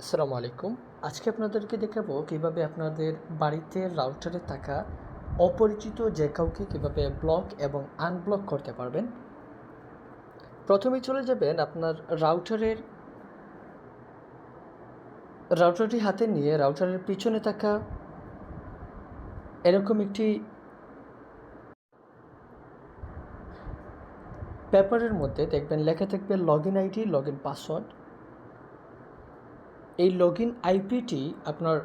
আসসালামু আলাইকুম। আজকে আপনাদেরকে দেখাবো কীভাবে আপনাদের বাড়িতে রাউটারে থাকা অপরিচিত যে কাউকে কীভাবে ব্লক এবং আনব্লক করতে পারবেন। প্রথমে চলে যাবেন আপনার রাউটারের রাউটারটি হাতে নিয়ে রাউটারের পিছনে থাকা এরকম একটি পেপারের মধ্যে দেখবেন লেখা থাকবে log in ID log in password এই লগ ইন আইপিটি আপনার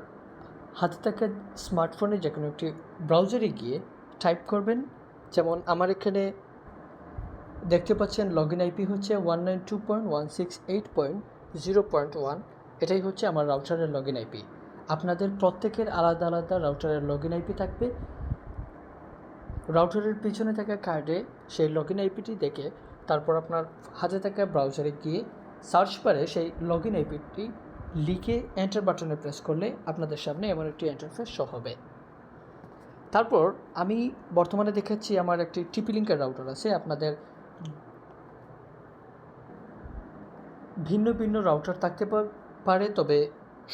হাতে থাকা স্মার্টফোনে যে কোনো একটি ব্রাউজারে গিয়ে টাইপ করবেন। যেমন আমার এখানে দেখতে পাচ্ছেন লগ ইন আইপি হচ্ছে one nine two point one six eight point zero point one এটাই হচ্ছে আমার রাউটারের লগ ইন আইপি আপনাদের প্রত্যেকের আলাদা আলাদা রাউটারের লগ ইন আইপি থাকবে। রাউটারের পিছনে থাকা কার্ডে সেই লগ ইন আইপিটি দেখে তারপর আপনার হাতে থাকা ব্রাউজারে গিয়ে সার্চ বারে সেই লগ ইন আইপিটি লিখে এন্টার বাটনে প্রেস করলে আপনাদের সামনে এমন একটি ইন্টারফেস শো হবে। তারপর আমি বর্তমানে দেখাচ্ছি আমার একটি টিপি লিঙ্কের রাউটার আছে। আপনাদের ভিন্ন ভিন্ন রাউটার থাকতে পারে, তবে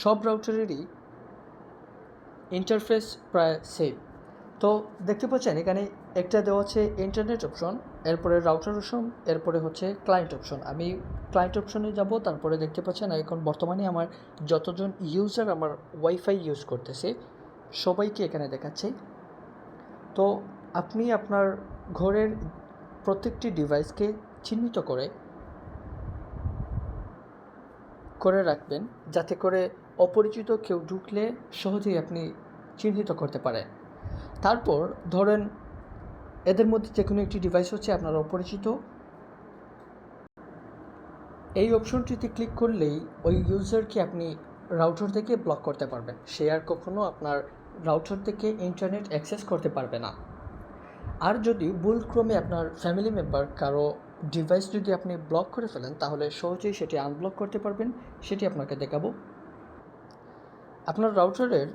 সব রাউটারেরই ইন্টারফেস প্রায় সেম তো দেখতে পাচ্ছেন, এখানে একটা দেওয়া আছে ইন্টারনেট অপশন এরপরে রাউটার অপশন এরপরে হচ্ছে ক্লায়েন্ট অপশন আমি ক্লায়েন্ট অপশনে যাব, তারপরে দেখতে পাচ্ছেন এখন বর্তমানে আমার যতজন ইউজার আমার ওয়াইফাই ইউজ করতেছে, সবাইকে এখানে দেখাচ্ছে। তো আপনি আপনার ঘরের প্রত্যেকটি ডিভাইসকে চিহ্নিত করে করে রাখবেন, যাতে করে অপরিচিত কেউ ঢুকলে সহজেই আপনি চিহ্নিত করতে পারেন। তারপর ধরেন এদের মধ্যে যে কোনো একটি ডিভাইস হচ্ছে আপনার অপরিচিত। এই অপশনটিতে ক্লিক করলেই ওই ইউজারকে আপনি রাউটার থেকে ব্লক করতে পারবেন। সে আর কখনো আপনার রাউটার থেকে ইন্টারনেট অ্যাক্সেস করতে পারবে না। আর যদি ভুলক্রমে আপনার ফ্যামিলি মেম্বার কারও ডিভাইস যদি আপনি ব্লক করে ফেলেন, তাহলে সহজেই সেটি আনব্লক করতে পারবেন। সেটি আপনাকে দেখাবো। আপনার রাউটারের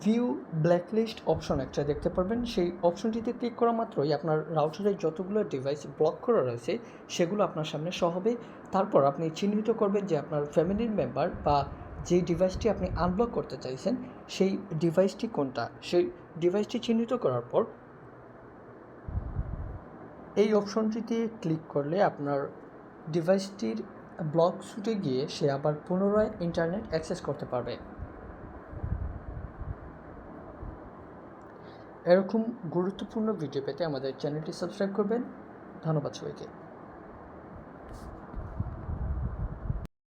ভিউ ব্ল্যাকলিস্ট অপশন একটা দেখতে পারবেন। সেই অপশনটিতে ক্লিক করা মাত্রই আপনার রাউটারে যতগুলো ডিভাইস ব্লক করা রয়েছে, সেগুলো আপনার সামনে শো হবে। তারপর আপনি চিহ্নিত করবেন যে আপনার ফ্যামিলির মেম্বার বা যে ডিভাইসটি আপনি আনব্লক করতে চাইছেন, সেই ডিভাইসটি কোনটা? সেই ডিভাইসটি চিহ্নিত করার পর এই অপশনটিতে ক্লিক করলে আপনার ডিভাইসটির ব্লক সুটে গিয়ে সে আবার পুনরায় ইন্টারনেট অ্যাক্সেস করতে পারবে। এরকম গুরুত্বপূর্ণ ভিডিও পেতে আমাদের চ্যানেলটি সাবস্ক্রাইব করবেন। ধন্যবাদ সবাইকে।